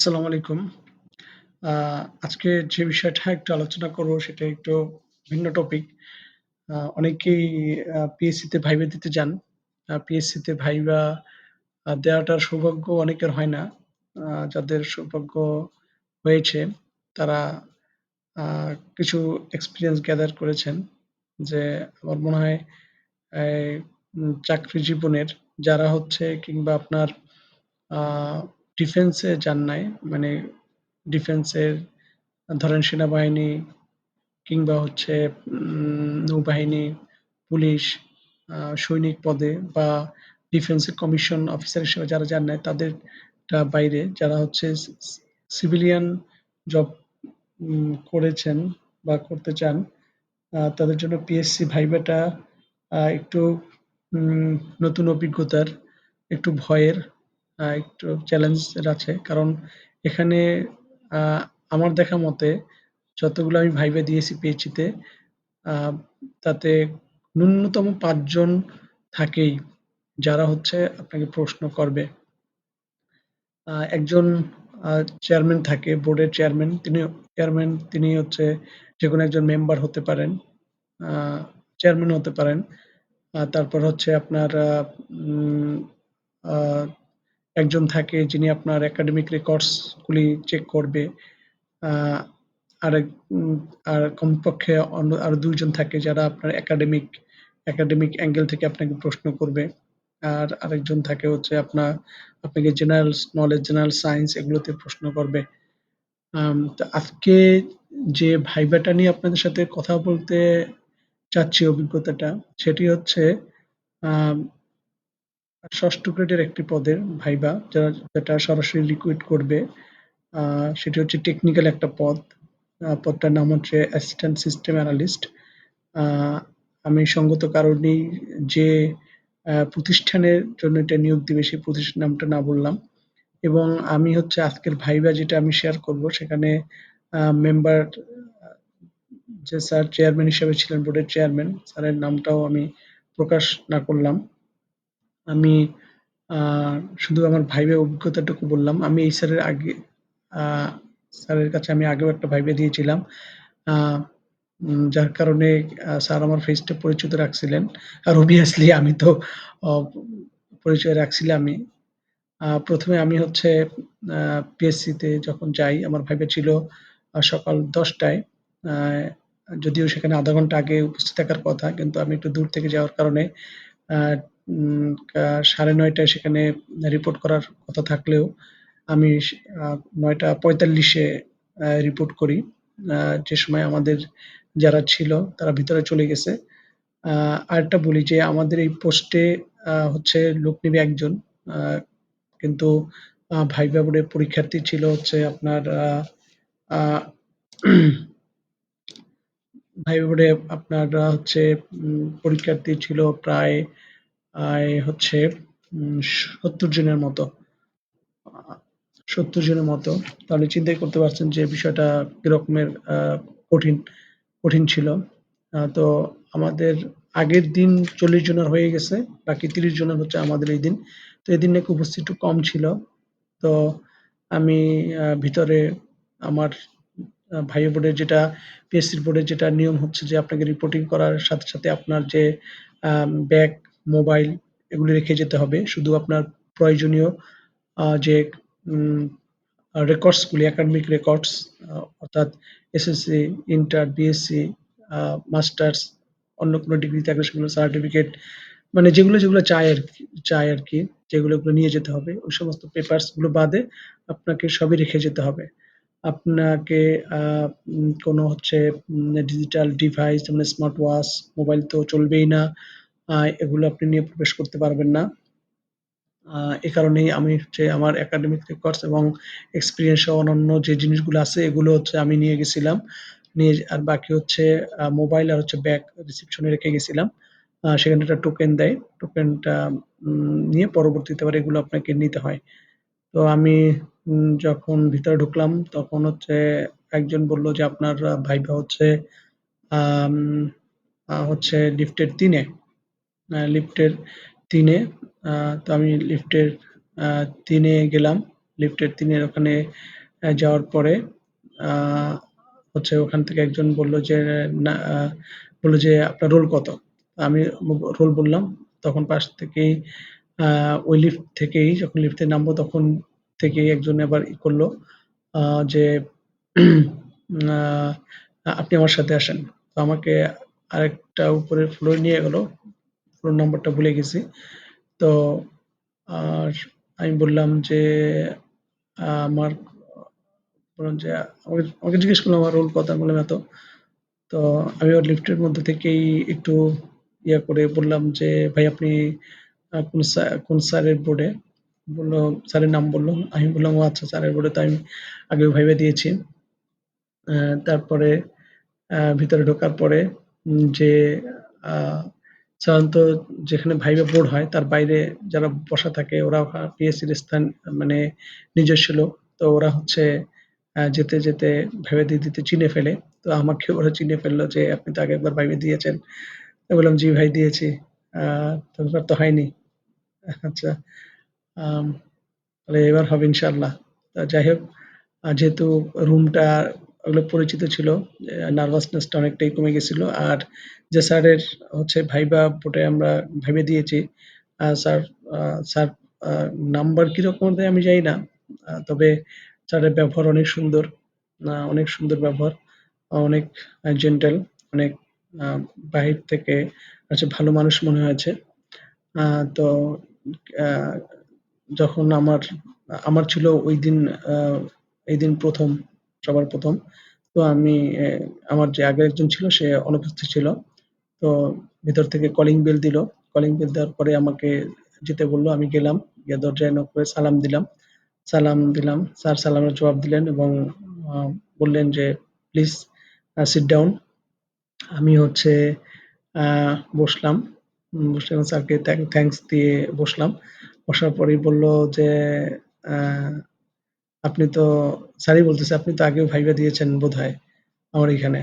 আসসালামু আলাইকুম। আজকে যে বিষয়টা একটু আলোচনা করব সেটা একটু ভিন্ন টপিক। অনেকেই আ পিএসসি তে ভাইবা দিতে যান। পিএসসিতে ভাইবা দেওয়াটার সৌভাগ্য অনেকের হয় না। যাদের সৌভাগ্য হয়েছে, তারা কিছু এক্সপিরিয়েন্স গ্যাদার করেছেন। যে আমার মনে হয় চাকরি জীবনের, যারা হচ্ছে কিংবা আপনার ডিফেন্স যান নাই, মানে ডিফেন্সের ধরেন সেনাবাহিনী কিংবা হচ্ছে নৌবাহিনী, পুলিশ, সৈনিক পদে বা ডিফেন্স এর কমিশন অফিসার হিসেবে যারা যান নাই তাদেরটা বাইরে যারা হচ্ছে সিভিলিয়ান জব করেছেন বা করতে চান তাদের জন্য পিএসসি ভাইবাটা একটু নতুন অভিজ্ঞতার, একটু ভয়ের, একটু চ্যালেঞ্জের আছে। কারণ এখানে আমার দেখা মতে যতগুলো আমি ভাইবা দিয়েছি পিএইচই তে তাতে ন্যূনতম ৫ জন থাকেই যারা হচ্ছে আপনাকে প্রশ্ন করবে। একজন চেয়ারম্যান থাকে, বোর্ডের চেয়ারম্যান। তিনি চেয়ারম্যান তিনি হচ্ছে যেকোনো একজন মেম্বার হতে পারেন। আ চেয়ারম্যানও হতে পারেন। তারপর হচ্ছে আপনার উম একজন থাকে যিনি আপনার একাডেমিক রেকর্ডস গুলি চেক করবে। আ আরেক উম আর কমপক্ষে অন্য আরও ২ জন থাকে যারা আপনার একাডেমিক, একাডেমিক অ্যাঙ্গেল থেকে আপনাকে প্রশ্ন করবে। আর আরেকজন থাকে হচ্ছে আপনার আপনাকে জেনারেল নলেজ, জেনারেল সায়েন্স এগুলোতে প্রশ্ন করবে। আজকে যে ভাইবাটা নিয়ে আপনাদের সাথে কথা বলতে চাচ্ছি অভিজ্ঞতাটা, সেটি হচ্ছে ৬ষ্ঠ গ্রেডের একটি পদের ভাইবা যা যেটা সরাসরি লিকুইড করবে। সেটি হচ্ছে টেকনিক্যাল একটা পদ। পদটার নাম হচ্ছে অ্যাসিস্ট্যান্ট সিস্টেম অ্যানালিস্ট। আমি সঙ্গত কারণেই যে প্রতিষ্ঠানের জন্য এটা নিয়োগ দিবে সেই প্রতিষ্ঠান নামটা না বললাম। এবং আমি হচ্ছে আজকের ভাইবা যেটা আমি শেয়ার করব সেখানে মেম্বার যে স্যার চেয়ারম্যান হিসেবে ছিলেন বোর্ডের চেয়ারম্যান, স্যারের নামটাও আমি প্রকাশ না করলাম। আমি শুধু আমার ভাইবার অভিজ্ঞতাটুকু বললাম। আমি এই স্যারের আগে স্যারের কাছে আমি আগেও একটা ভাইবা দিয়েছিলাম। যার কারণে স্যার আমার ফেসটা পরিচিত রাখছিলেন। আর obviously আমি তো পরিচয় রাখছিলামই। আ ১ম এ আমি হচ্ছে, আ পিএসসি তে যখন যাই, আমার ভাইবা ছিল সকাল ১০ টায়। আ, যদিও সেখানে ০.৫ ঘণ্টা আগে উপস্থিত থাকার কথা। কিন্তু আমি একটু দূর থেকে যাওয়ার কারণে উম আ ৯:৩০ টায় সেখানে রিপোর্ট করার কথা থাকলেও আমি নয়টা আ ৯:৪৫ এ আ রিপোর্ট করি। যে সময় আমাদের যারা ছিল তারা ভিতরে চলে গেছে। আরেকটা বলি যে আমাদের এই পোস্টে হচ্ছে লোক নিবে ১ জন। আ কিন্তু ভাইবা বোর্ডে পরীক্ষার্থী ছিল হচ্ছে আপনার ভাইবা বোর্ডে আপনার হচ্ছে পরীক্ষার্থী ছিল প্রায় আয় হচ্ছে উম ৭০ জনের মতো। ৭০ জনের মতো। তাহলে চিন্তাই করতে পারছেন যে বিষয়টা কি রকমের কঠিন, কঠিন ছিল। তো আমাদের আগের দিন ৪০ জনের হয়ে গেছে। বাকি ৩০ জনের হচ্ছে আমাদের এই দিন। তো এদিন নাকি উপস্থিতি একটু কম ছিল। তো আমি ভিতরে আমার আ ভাইবা বোর্ডের যেটা পিএসসি বোর্ডের যেটা নিয়ম হচ্ছে যে আপনাকে রিপোর্টিং করার সাথে, সাথে আপনার যে আ ব্যাগ, মোবাইল এগুলো রেখে যেতে হবে। শুধু আপনার প্রয়োজনীয় যে রেকর্ডসগুলি একাডেমিক রেকর্ডস অর্থাৎ এসএসসি, ইন্টার, বিএসসি, মাস্টার্স, অন্য কোনো ডিগ্রি থাকলে সেগুলো সার্টিফিকেট মানে যেগুলো, যেগুলো চায় আরকি চায় আরকি যেগুলো, এগুলো নিয়ে যেতে হবে। ওই সমস্ত পেপারসগুলো বাদে আপনাকে সবই রেখে যেতে হবে। আপনাকে কোনো হচ্ছে ডিজিটাল ডিভাইস মানে স্মার্ট ওয়াচ, মোবাইল তো চলবেই না। এগুলো আপনি নিয়ে প্রবেশ করতে পারবেন না। এ কারণেই আমি হচ্ছে আমার একাডেমিক রেকর্ডস এবং এক্সপিরিয়েন্স অন্যান্য যে জিনিসগুলো আছে, এগুলো হচ্ছে আমি নিয়ে গেছিলাম। নিয়ে আর বাকি হচ্ছে মোবাইল আর হচ্ছে ব্যাগ রিসিপশন রেখে গেছিলাম। সেখানে একটা টোকেন দেয়। টোকেনটা নিয়ে পরবর্তীতে আবার এগুলো আপনাকে নিতে হয়। তো আমি যখন ভিতরে ঢুকলাম, তখন হচ্ছে একজন বলল যে, আপনার ভাইবা হচ্ছে হচ্ছে লিফটের ৩ এ। আ লিফটের ৩ এ। আ তো আমি লিফটের আ ৩ এ গেলাম। লিফটের ৩ এর ওখানে যাওয়ার পরে আ হচ্ছে ওখান থেকে একজন বলল যে না বলল যে, "আপনার রোল কত?" আমি রোল বললাম। তখন পাশ থেকেই আ ওই লিফট থেকেই যখন লিফটে নামবো তখন থেকেই একজন আবার ই করল আ যে আ "আপনি আমার সাথে আসেন।" তো আমাকে আরেকটা উপরের ফ্লোরে নিয়ে গেল। ফ্লোর নাম্বারটা ভুলে গেছি। তো আর আমি বললাম যে, আমার বললাম যে আমাকে জিজ্ঞেস করলাম আমার রোল কত? আমি বললাম এত। তো আমি ওর লিফটের মধ্যে থেকেই একটু ইয়া করে বললাম যে, "ভাই আপনি কোন কোন স্যারের বোর্ডে?" বলল স্যারের নাম বলল। আমি বললাম, "ও আচ্ছা স্যারের বোর্ডে তো আমি আগেও ভাইবা দিয়েছি।" তারপরে ভিতরে ঢোকার পরে যে সাধারণত যেখানে ভাইবা বোর্ড হয় তার বাইরে যারা বসা থাকে ওরা পিএসসির স্থান মানে নিজস্ব লোক। তো ওরা হচ্ছে যেতে, যেতে ভাইবা দিতে, দিতে চিনে ফেলে। তো আমাকেও ওরা চিনে ফেলল যে, "আপনি তো আগে একবার ভাইবা দিয়েছেন।" বললাম, "জি ভাই দিয়েছি। আহ, তো তো হয়নি।" আচ্ছা। তাহলে এবার হবে ইনশাল্লাহ আ যাই হোক যেহেতু রুমটা ওগুলো পরিচিত ছিল, এ নার্ভাসনেস টা অনেকটাই কমে গেছিল। আর যে স্যারের হচ্ছে ভাইবা বোর্ডে আমরা ভেবে দিয়েছি, স্যার স্যার নাম্বার কীরকম দেয় আমি জানি না। তবে স্যারের ব্যবহার অনেক সুন্দর। অনেক সুন্দর ব্যবহার। অনেক জেন্টেল, অনেক বাহির থেকে হচ্ছে ভালো মানুষ মনে হয়েছে। তো যখন আমার আমার ছিল ঐদিন আ এইদিন ১ম সবার প্রথম। তো আমি আমার যে আগে একজন ছিল সে অনুপস্থিত ছিল। তো ভেতর থেকে কলিং বেল দিল। কলিং বেল দেওয়ার পরে আমাকে যেতে বলল। আমি গেলাম। গিয়ে দরজায় নক করে সালাম দিলাম। সালাম দিলাম। স্যার সালামের জবাব দিলেন এবং বললেন যে, "প্লিজ সিট ডাউন।" আমি হচ্ছে বসলাম। বসে স্যারকে থ্যাং থ্যাংকস দিয়ে বসলাম। বসার পরেই বলল যে, "আপনি তো" স্যারই বলতেছে, "আপনি তো আগেও ভাইবা দিয়েছেন বোধ হয় আমার এখানে।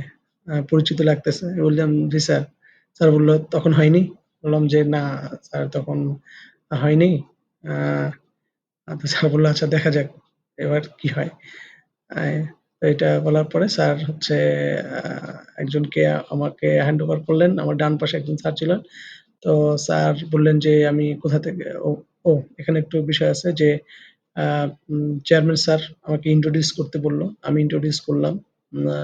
পরিচিত লাগতেছে।" বললাম, "জি স্যার।" স্যার বলল "তখন হয়নি?" বললাম যে, "না স্যার তখন হয়নি।" স্যার বলল "আচ্ছা দেখা যাক এবার কি হয়?" এটা বলার পরে স্যার হচ্ছে একজনকে আমাকে হ্যান্ড ওভার করলেন। আমার ডান পাশে একজন স্যার ছিলেন। তো স্যার বললেন যে, "আমি কোথা থেকে" ও ও এখানে একটু বিষয় আছে যে আ উম চেয়ারম্যান স্যার আমাকে ইন্ট্রোডিউস করতে বলল। আমি ইন্ট্রোডিউস করলাম। আ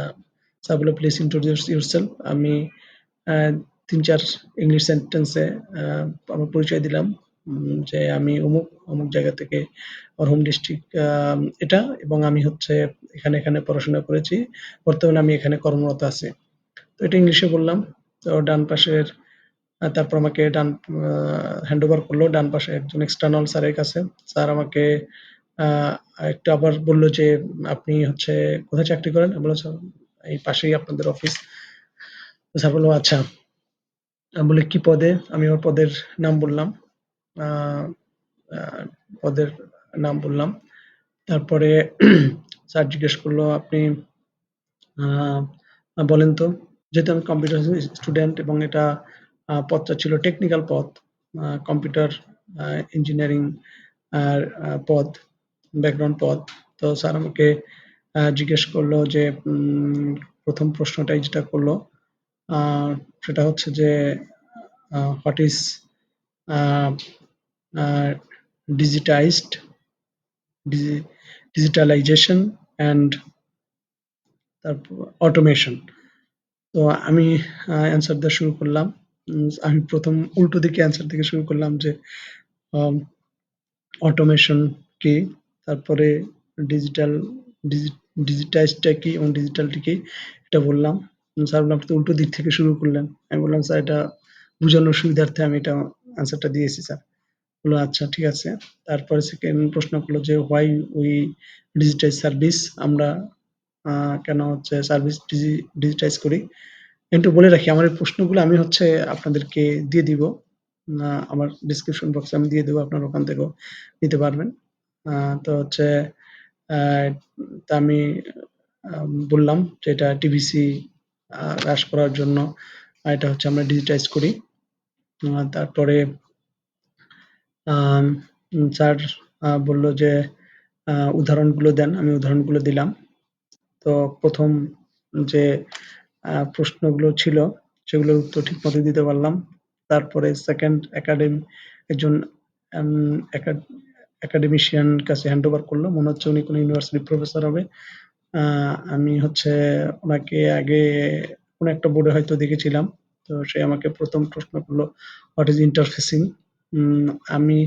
স্যার বলল, "প্লিজ ইন্ট্রোডিউস ইউরসেলফ।" আমি আ ৩-৪ ইংলিশ সেন্টেন্স এ আ আমার পরিচয় দিলাম। উম যে আমি অমুক, অমুক জায়গা থেকে আমার হোম ডিস্ট্রিক্ট আ এটা এবং আমি হচ্ছে এখানে, এখানে পড়াশোনা করেছি। বর্তমানে আমি এখানে কর্মরত আছি। তো এটা ইংলিশে বললাম। তো ডান পাশের তারপর আমাকে ডান হ্যান্ড ওভার করল ডান পাশে একজন এক্সটার্নাল স্যারের কাছে। স্যার আমাকে আরেকটু আবার বলল যে, "আপনি হচ্ছে কোথায় চাকরি করেন?" আমি বললাম, "স্যার এই পাশেই আপনাদের অফিস।" স্যার বলল "আচ্ছা।" আমি বলি, "কি পদে?" আমি আমার পদের নাম বললাম। পদের নাম বললাম। তারপরে স্যার জিজ্ঞেস করল "আপনি বলেন তো?" যেহেতু আমি কম্পিউটার স্টুডেন্ট এবং এটা আ পদটা ছিল টেকনিক্যাল পথ কম্পিউটার ইঞ্জিনিয়ারিং আর পদ, ব্যাকগ্রাউন্ড পদ। তো স্যার আমাকে জিজ্ঞেস করল যে ১ম প্রশ্নটাই যেটা করল সেটা হচ্ছে যে "what is digitized digi digitalization and" তারপর "অটোমেশন।" তো আমি অ্যান্সার দেওয়া শুরু করলাম। আমি প্রথম উল্টো দিকে অ্যান্সার থেকে শুরু করলাম যে অটোমেশন কি? তারপরে ডিজিটাল ডিজি ডিজিটাইজড টা কি এবং ডিজিটালটা কি? এটা বললাম। স্যার বলল, "আপনি তো উল্টো দিক থেকে শুরু করলেন।" আমি বললাম, "স্যার এটা বোঝানোর সুবিধার্থে আমি এটা অ্যান্সারটা দিয়েছি স্যার।" বলল, "আচ্ছা ঠিক আছে।" তারপরে সেকেন্ড প্রশ্ন করল যে, "হোয়াই উই ডিজিটাইজ সার্ভিস?" আমরা কেন হচ্ছে সার্ভিস ডিজি ডিজিটাইজ করি? একটু বলে রাখি আমার এই প্রশ্নগুলো আমি হচ্ছে আপনাদেরকে দিয়ে দিব। আমার ডেসক্রিপশন বক্সে আমি দিয়ে দেবো আপনারা ওখান থেকেও নিতে পারবেন। তো হচ্ছে তা আমি বললাম যে, "এটা টিভিসি হ্রাস করার জন্য এটা হচ্ছে আমরা ডিজিটাইজ করি।" তারপরে স্যার বলল যে উদাহরণগুলো দেন। আমি উদাহরণগুলো দিলাম। তো প্রথম যে আ প্রশ্নগুলো ছিল সেগুলোর উত্তর ঠিক ঠিকমতো দিতে পারলাম। তারপরে 2nd একাডেম একজন এম একা কাছে হ্যান্ড ওভার করল। মনে হচ্ছে উনি কোনো ইউনিভার্সিটির প্রফেসর হবে। আ আমি হচ্ছে ওনাকে আগে কোনো একটা বোর্ডে হয়তো দেখেছিলাম। তো সে আমাকে প্রথম প্রশ্ন করল "হোয়াট ইস ইন্টারফেসিং?" উম আমি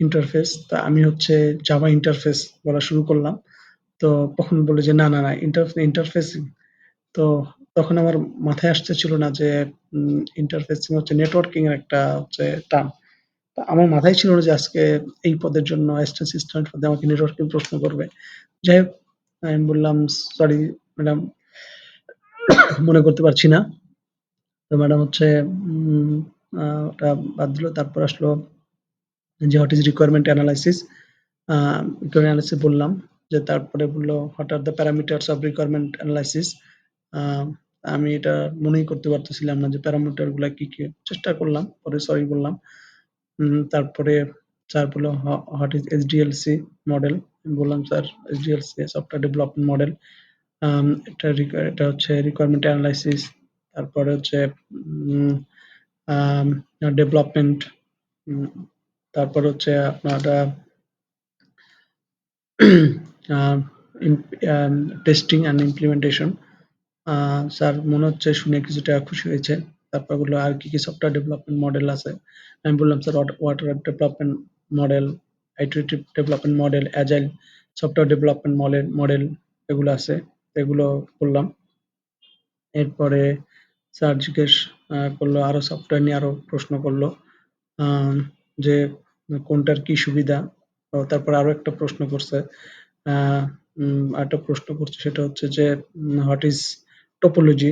ইন্টারফেস তা আমি হচ্ছে জাভা ইন্টারফেস বলা শুরু করলাম। তো তখন বলল যে, "না, না, না ইন্টার ইন্টারফেসিং?" তো তখন আমার মাথায় আসতেছিল না যে উম ইন্টারফেসিং হচ্ছে নেটওয়ার্কিং এর একটা হচ্ছে টার্ম। আমার মাথায় ছিল না যে আজকে এই পদের জন্য অ্যাসিস্ট্যান্ট অ্যাসিস্ট্যান্ট পদে আমাকে নেটওয়ার্কিং প্রশ্ন করবে। যাই হোক আমি বললাম, "সরি ম্যাডাম মনে করতে পারছি না।" তো ম্যাডাম হচ্ছে ওটা বাদ দিল। তারপর আসলো যে what is requirement analysis? Uh requirement analysis বললাম। যে তারপরে বলল "what are the parameters of requirement analysis?" আমি এটা মনেই করতে পারতেছিলাম না যে প্যারামিটারগুলা কি, কি? চেষ্টা করলাম। পরে সরি বললাম। তারপরে স্যার বলল, "হ হোয়াট ইজ এসডিএলসি মডেল?" বললাম, "sir SDLC software development model. এটা এটা হচ্ছে রিকোয়ারমেন্ট এনালাইসিস। তারপরে হচ্ছে ডেভেলপমেন্ট তারপর হচ্ছে আপনার টেস্টিং অ্যান্ড ইমপ্লিমেন্টেশন। আ স্যার মনে হচ্ছে শুনে কিছুটা খুশি হয়েছে। তারপর বলল, "আর কি, কি সফটওয়্যার ডেভেলপমেন্ট মডেল আছে?" আমি বললাম, "sir what water development model, development model, agile software development model model এগুলো আছে।" এগুলো বললাম। এরপরে স্যার জিজ্ঞেস আ করল আরও সফটওয়্যার নিয়ে আরও প্রশ্ন করল। আম যে কোনটার কি সুবিধা? ও তারপরে আরও একটা প্রশ্ন করছে। আ উম আরেকটা প্রশ্ন করছে সেটা হচ্ছে যে what is topology?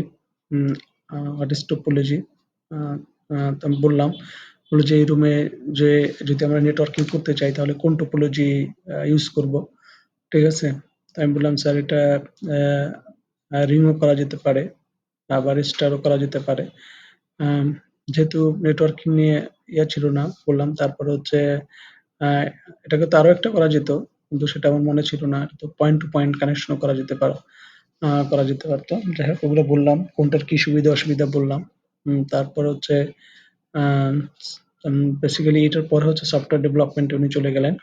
Um uh what is topology? Uh uh তো আমি বললাম, বলল যে, "এই রুমে যে যদি আমরা নেটওয়ার্কিং করতে চাই তাহলে কোন টোপোলজি ইউজ করব?" ঠিক আছে? তো আমি বললাম, "স্যার এটা অ্যা আ রিংও করা যেতে পারে। আবার স্টারও করা যেতে পারে।" আম যেহেতু নেটওয়ার্কিং নিয়ে ইয়ে ছিল না বললাম। তারপরে হচ্ছে আ এটাকে তো আরও একটা করা যেত। কিন্তু সেটা আমার মনে ছিল না। তো পয়েন্ট টু পয়েন্ট কানেকশন ও করা যেতে পারো আ করা যেতে পারতো। যাই হোক ওগুলো বললাম। কোনটার কি সুবিধা অসুবিধা বললাম। উম তারপর হচ্ছে আহ উম বেসিক্যালি এটার পরে হচ্ছে সফটওয়্যার ডেভেলপমেন্ট এ উনি চলে গেলেন।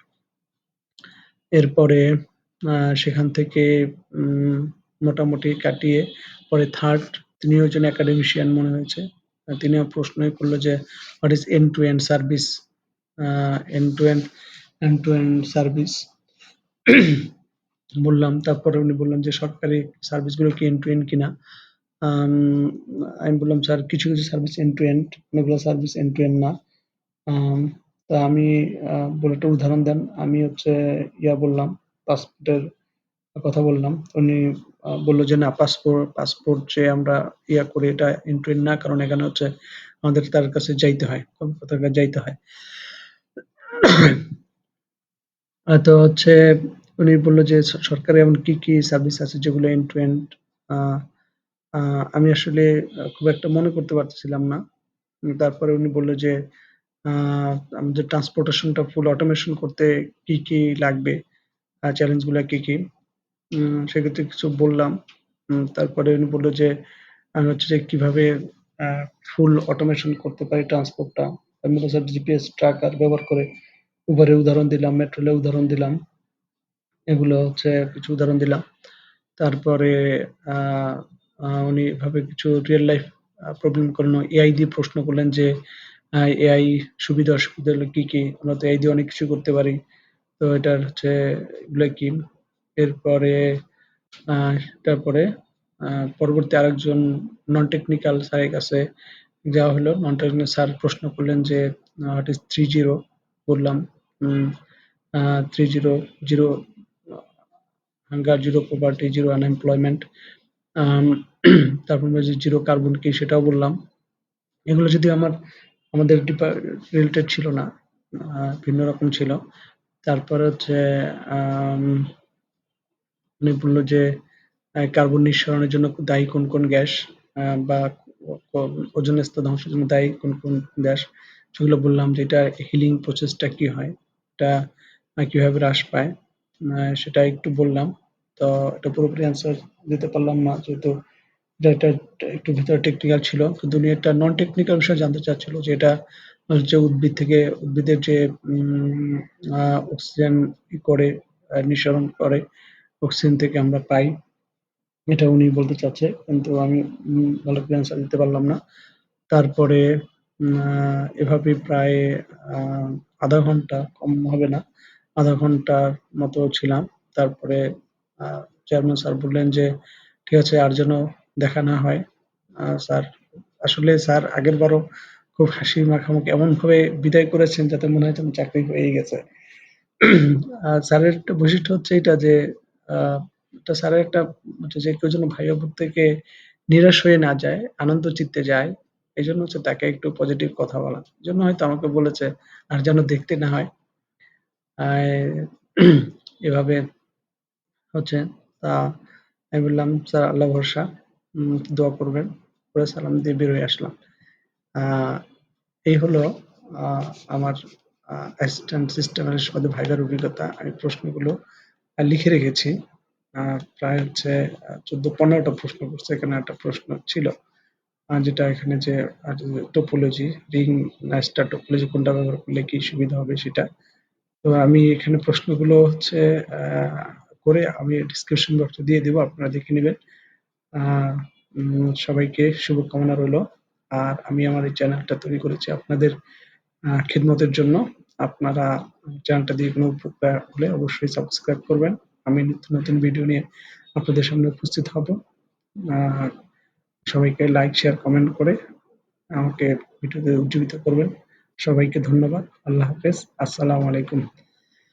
এরপরে আহ সেখান থেকে উম মোটামুটি কাটিয়ে পরে 3rd তিনিও একজন একাডেমিশিয়ান মনে হয়েছে। তিনিও প্রশ্নই করল যে, "what is end to end service?" Uh end to end end to end service বললাম। তারপরে উনি বললেন যে, "সরকারি সার্ভিসগুলো কি এন্ড টু এন্ড কিনা?" আম বললাম, "স্যার কিছু, কিছু সার্ভিস এন্ড টু এন্ড, অনেকগুলো সার্ভিস এন্ড টু এন্ড না।" তো আমি বলে একটা উদাহরণ দেন। আমি হচ্ছে ইয়া বললাম, পাসপোর্টের কথা বললাম। উনি বলল যে, "না পাসপোর্ট পাসপোর্ট যে আমরা ইয়া করি এটা এন্ড না। কারণ এখানে হচ্ছে আমাদের তার কাছে যাইতে হয়। কর্মকর্তার কাছে যাইতে হয়।" তো হচ্ছে উনি বলল যে, সরকারের এমন কি, কি সার্ভিস আছে যেগুলো এন্ড টু এন্ড?" আমি আসলে খুব একটা মনে করতে পারতেছিলাম না। তারপরে উনি বলল যে, আমাদের ট্রান্সপোর্টেশন টা ফুল অটোমেশন করতে কি, কি লাগবে? আ চ্যালেঞ্জগুলা কি, কি? সেক্ষেত্রে কিছু বললাম। তারপরে উনি বলল যে, আমি হচ্ছে যে কীভাবে ফুল অটোমেশন করতে পারি ট্রান্সপোর্ট টা। আমি বললাম, "স্যার জিপিএস ট্র্যাকার ব্যবহার করে উবার উদাহরণ দিলাম, মেট্রো রেলের উদাহরণ দিলাম।" এগুলো হচ্ছে কিছু উদাহরণ দিলাম। তারপরে আ আ উনি এভাবে কিছু রিয়েল লাইফ প্রবলেম করলেন। এআই দিয়ে প্রশ্ন করলেন যে, এআই সুবিধা অসুবিধা হলো কি, কি? আমরা তো এআই দিয়ে অনেক কিছু করতে পারি। তো এটার হচ্ছে এগুলো কি? এরপরে তারপরে পরবর্তী আরেকজন নন টেকনিক্যাল স্যারের কাছে যাওয়া হলো। নন টেকনিক্যাল স্যার প্রশ্ন করলেন যে, "হোয়াট ইস 3-0?" বললাম। Um uh 3-0 zero uh hunger, zero poverty, zero unemployment. তারপর যে, "জিরো কার্বন কি?" সেটাও বললাম। এগুলো যদি আমার আমাদের রিলেটেড ছিল না। ভিন্ন রকম ছিল। তারপরে হচ্ছে উনি বলল যে, কার্বন নিঃসরণের জন্য দায়ী কোন, কোন গ্যাস? বা ও ও স্তর ধ্বংসের জন্য দায়ী কোন, কোন গ্যাস? সেগুলো বললাম যে, এটা হিলিং প্রসেস টা কি হয়? এটা কীভাবে হ্রাস পায়? সেটা একটু বললাম। তো এটা পুরোপুরি অ্যান্সার দিতে পারলাম না যেহেতু এটা একটা ভিতরে টেকনিক্যাল ছিল। কিন্তু উনি একটা নন টেকনিক্যাল বিষয় জানতে চাচ্ছিল যে এটা হচ্ছে উদ্ভিদ থেকে উদ্ভিদের যে অক্সিজেন করে নিঃসরণ করে, অক্সিজেন থেকে আমরা পাই। এটা উনি বলতে চাচ্ছে। কিন্তু আমি ভালো করে অ্যান্সার দিতে পারলাম না। তারপরে আ প্রায় আ ০.৫ ঘণ্টা কম হবে না। আধা ঘণ্টার মতো ছিলাম। তারপরে চেয়ারম্যান স্যার বললেন যে, "ঠিক আছে আর যেন দেখা না হয়।" স্যার আসলে স্যার আগের আগেরবারও খুব হাসি মাখামাখি এমনভাবে বিদায় করেছেন যাতে মনে হয় যেন চাকরি হয়েই গেছে। স্যারের একটা বৈশিষ্ট্য হচ্ছে এটা যে আ এটা স্যারের একটা যে কেউ যেন ভাইবা থেকে নিরাশ হয়ে না যায়, আনন্দ চিত্তে যায়। এজন্য হচ্ছে তাকে একটু পজিটিভ কথা বলা। এজন্য হয়তো আমাকে বলেছে আর যেন দেখতে না হয়। এভাবে হচ্ছে তা আমি বললাম, "স্যার আল্লাহ ভরসা। দোয়া করবেন।" পরে সালাম দিয়ে বের হয়ে আসলাম। এই হলো আমার অ্যাসিস্ট্যান্ট সিস্টেমের সাথে ভাইবার অভিজ্ঞতা। আমি প্রশ্নগুলো লিখে রেখেছি। প্রায় হচ্ছে চোদ্দ ১৪-১৫ প্রশ্ন করছে। এখানে একটা প্রশ্ন ছিল। যেটা এখানে যে টোপোলজি, রিং না স্টার টোপোলজি কোনটা ব্যবহার করলে কি সুবিধা হবে সেটা। তো আমি এখানে প্রশ্নগুলো হচ্ছে করে আমি ডিসক্রিপশন বক্সে দিয়ে দিব। আপনারা দেখে নেবেন সবাইকে শুভকামনা রইল। আর আমি আমার এই চ্যানেলটা তৈরি করেছি আপনাদের খিদমতের জন্য। আপনারা চ্যানেলটা দিয়ে কোনো উপকার হলে অবশ্যই সাবস্ক্রাইব করবেন। আমি নিত্য নতুন ভিডিও নিয়ে আপনাদের সামনে উপস্থিত হব। সবাইকে লাইক, শেয়ার, কমেন্ট করে আমাকে ভিডিওতে উজ্জীবিত করবেন। সবাইকে ধন্যবাদ। আল্লাহ হাফেজ। আসসালামু আলাইকুম।